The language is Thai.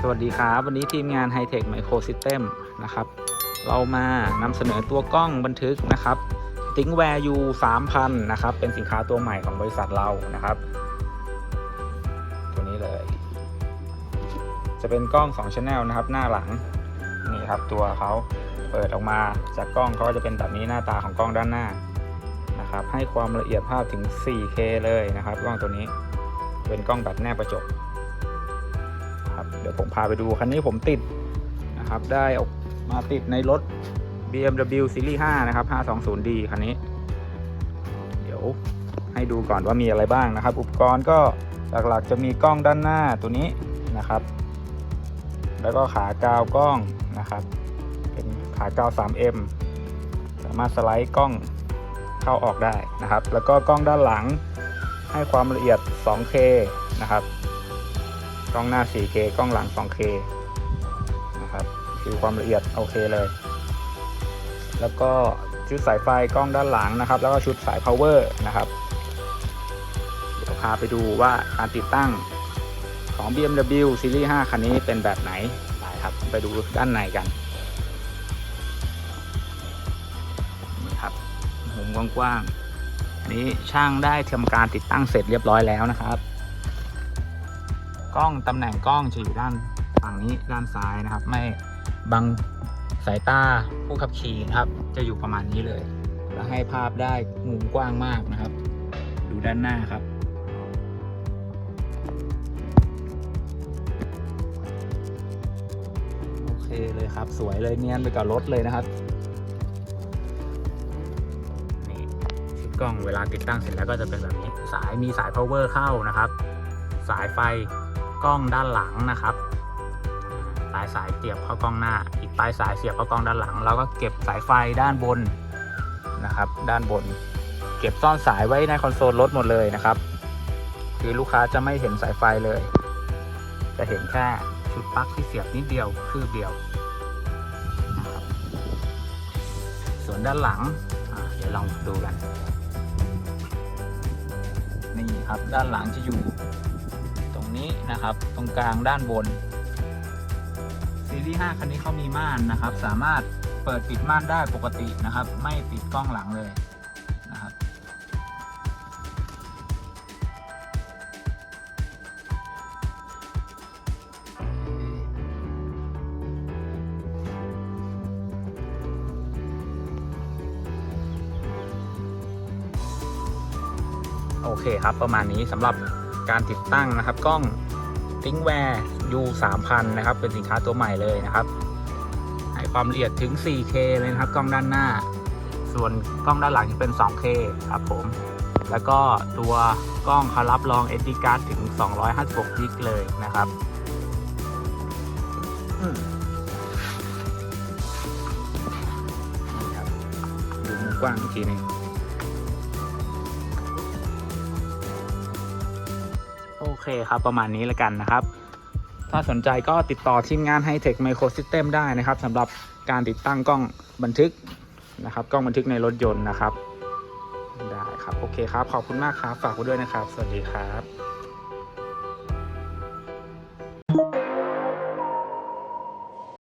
สวัสดีครับ วันนี้ทีมงาน High Tech Micro System นะครับ เรามานำเสนอตัวกล้องบันทึกนะครับ t h i n k w a r e U 3000 นะครับ เป็นสินค้าตัวใหม่ของบริษัทเรานะครับ ตัวนี้เลย จะเป็นกล้อง 2 Channel นะครับ หน้าหลัง นี่ครับตัวเขาเปิดออกมาจากกล้องเขาจะเป็นแบบนี้หน้าตาของกล้องด้านหน้านะครับ ให้ความละเอียดภาพถึง 4K เลยนะครับ กล้องตัวนี้ เป็นกล้องแบบแนบประจบ ดี๋ยวผมพาไปดู คันนี้ผมติดนะครับ ได้ออกมาติดในรถ BMW Series 5 นะครับ 520D คันนี้ เดี๋ยวให้ดูก่อนว่ามีอะไรบ้างนะครับ อุปกรณ์ก็หลักๆจะมีกล้องด้านหน้าตัวนี้นะครับ แล้วก็ขากาวกล้องนะครับ เป็นขากาว 3M สามารถสไลด์กล้องเข้าออกได้นะครับ แล้วก็กล้องด้านหลังให้ความละเอียด 2K นะครับ กล้องหน้า 4K กล้องหลัง 2K นะครับคือความละเอียดโอเคเลย แล้วก็ชุดสายไฟกล้องด้านหลังนะครับ แล้วก็ชุดสาย power นะครับเดี๋ยวพาไปดูว่าการติดตั้งของ BMW Series 5 คันนี้เป็นแบบไหนไปครับ ไปดูด้านในกันนี่ครับมุมกว้างๆอันนี้ช่างได้ทำการติดตั้งเสร็จเรียบร้อยแล้วนะครับ กล้องตำแหน่งกล้องจะอยู่ด้านฝั่งนี้ด้านซ้ายนะครับ ไม่บังสายตาผู้ขับขี่นะครับ จะอยู่ประมาณนี้เลย แล้วให้ภาพได้มุมกว้างมากนะครับ ดูด้านหน้าครับโอเคเลยครับ สวยเลยเนียนไปกับรถเลยนะครับนี่ชุดกล้องเวลาติดตั้งเสร็จแล้วก็จะเป็นแบบนี้สายมีสาย power เข้านะครับ สายไฟ กล้องด้านหลังนะครับปลายสายเสียบเข้ากล้องหน้า อีกปลายสายเสียบเข้ากล้องด้านหลัง เราก็เก็บสายไฟด้านบนนะครับ ด้านบน เก็บซ่อนสายไว้ในคอนโซลรถหมดเลยนะครับ คือลูกค้าจะไม่เห็นสายไฟเลย จะเห็นแค่ชุดปลั๊กที่เสียบนิดเดียวคืบเดียวนะครับส่วนด้านหลังเดี๋ยวลองดูกันนี่ครับด้านหลังจะอยู่ นี้นะครับ ตรงกลางด้านบน ซีรีส์ 5 คันนี้เขามีม่านนะครับ สามารถเปิดปิดม่านได้ปกตินะครับ ไม่ปิดกล้องหลังเลยนะครับ โอเคครับประมาณนี้สำหรับ การติดตั้งนะครับ กล้อง t h i n k w a r e U 3000นะครับ เป็นสินค้าตัวใหม่เลยนะครับ ให้ความละเอียดถึง 4K เลยนะครับ กล้องด้านหน้า ส่วนกล้องด้านหลังจะเป็น 2K ครับผม แล้วก็ตัวกล้องเขารับรอง SD card ถึง 256กิกเลยนะครับดูมุมกว้างอีกทีหนึง โอเคครับประมาณนี้แล้วกันนะครับ ถ้าสนใจก็ติดต่อทีมงาน High Tech Micro System ได้นะครับสำหรับการติดตั้งกล้องบันทึกนะครับ กล้องบันทึกในรถยนต์นะครับ ได้ครับ โอเคครับ ขอบคุณมากครับ ฝากไว้ด้วยนะครับ สวัสดีครับ